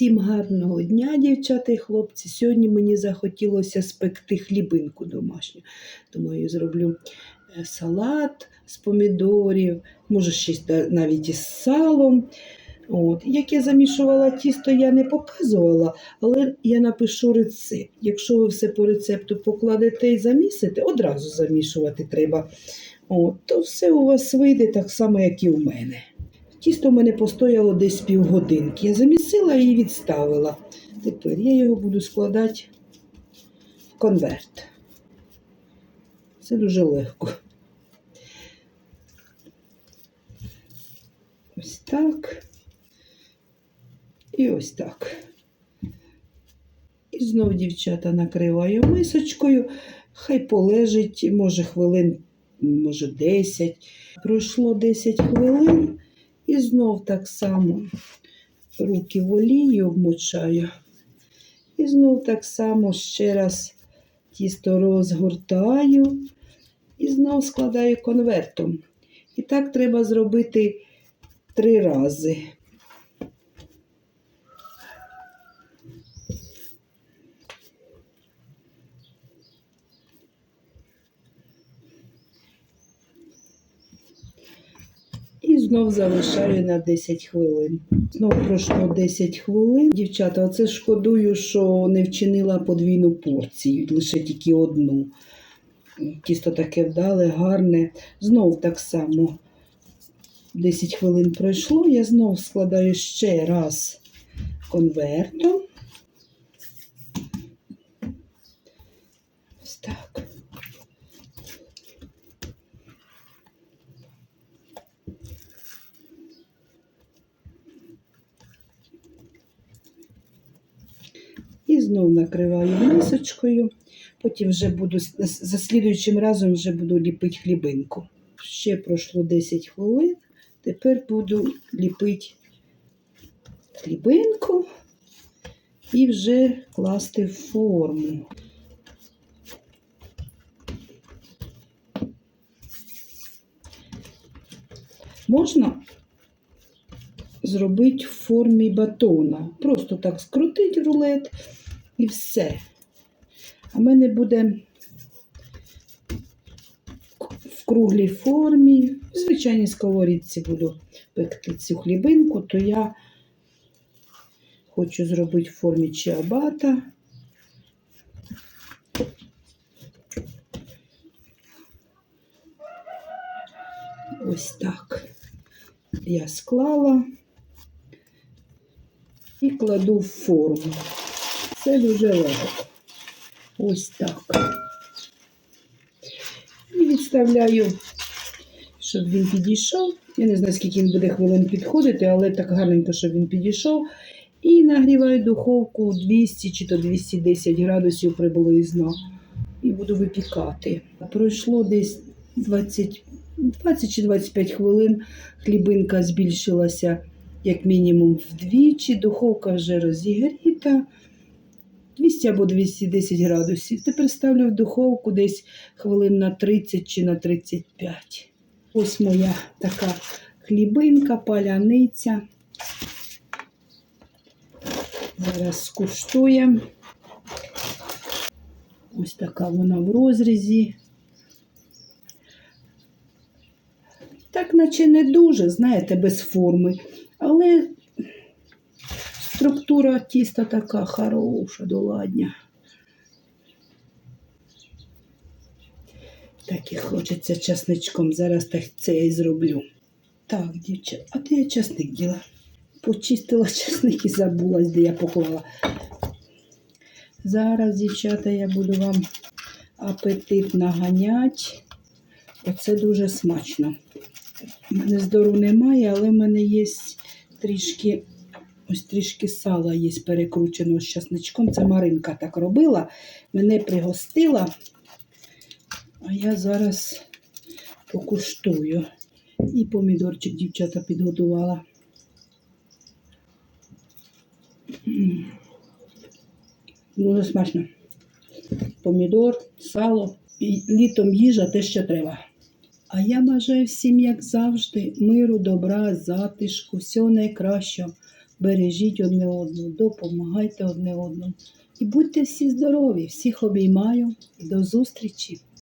Всім гарного дня, дівчата і хлопці. Сьогодні мені захотілося спекти хлібинку домашню. Думаю, зроблю е, салат з помідорів, може та- навіть із салом. От. Як я замішувала тісто, я не показувала, але я напишу рецепт. Якщо ви все по рецепту покладете і замісите, одразу замішувати треба. От, то все у вас вийде так само, як і у мене. Тісто в мене постояло десь півгодинки. Я замісила і відставила. Тепер я його буду складати в конверт. Це дуже легко. Ось так. І ось так. І знов дівчата накриваю мисочкою. Хай полежить, може, хвилин, може, 10. Пройшло 10 хвилин. І знов так само руки в олію вмочаю. І знов так само ще раз тісто розгортаю і знов складаю конвертом. І так треба зробити три рази. І знов залишаю на 10 хвилин. Знов пройшло 10 хвилин. Дівчата, оце шкодую, що не вчинила подвійну порцію, лише тільки одну. Тісто таке вдале, гарне. Знов так само 10 хвилин пройшло. Я знов складаю ще раз конвертом. Ось так. І знов накриваю мисочкою. Потім вже буду за слідуючим разом вже буду ліпити хлібинку. Ще пройшло 10 хвилин. Тепер буду ліпити хлібинку і вже класти в форму. Можна зробити в формі батона. Просто так скрутити рулет і все. А в мене буде в круглій формі, в звичайній сковорідці буду пекти цю хлібинку, то я хочу зробити в формі чиабата. Ось так я склала і кладу в форму. Це дуже легко. Ось так. І відставляю, щоб він підійшов. Я не знаю, скільки він буде хвилин підходити, але так гарненько, щоб він підійшов. І нагріваю духовку 200 чи то 210 градусів приблизно. І буду випікати. Пройшло десь 20, 20 чи 25 хвилин. Хлібинка збільшилася як мінімум вдвічі. Духовка вже розігріта. 200 або 210 градусів. Тепер ставлю в духовку десь хвилин на 30 чи на 35. Ось моя така хлібинка, паляниця. Зараз скуштуємо. Ось така вона в розрізі. Так, наче не дуже, знаєте, без форми. Але структура тіста така хороша, доладня. Так і хочеться часничком. Зараз так це я і зроблю. Так, дівчата, а де я часник діла? Почистила часник і забулась, де я поклала. Зараз, дівчата, я буду вам апетит наганять. Оце дуже смачно. У мене здору немає, але в мене є трішки, ось трішки сала є перекрученого з часничком. Це Маринка так робила, мене пригостила. А я зараз покуштую. І помідорчик дівчата підготувала. Дуже смачно. Помідор, сало. І літом їжа те, що треба. А я бажаю всім, як завжди, миру, добра, затишку, всього найкращого. Бережіть одне одну, допомагайте одне одному. І будьте всі здорові, всіх обіймаю до зустрічі!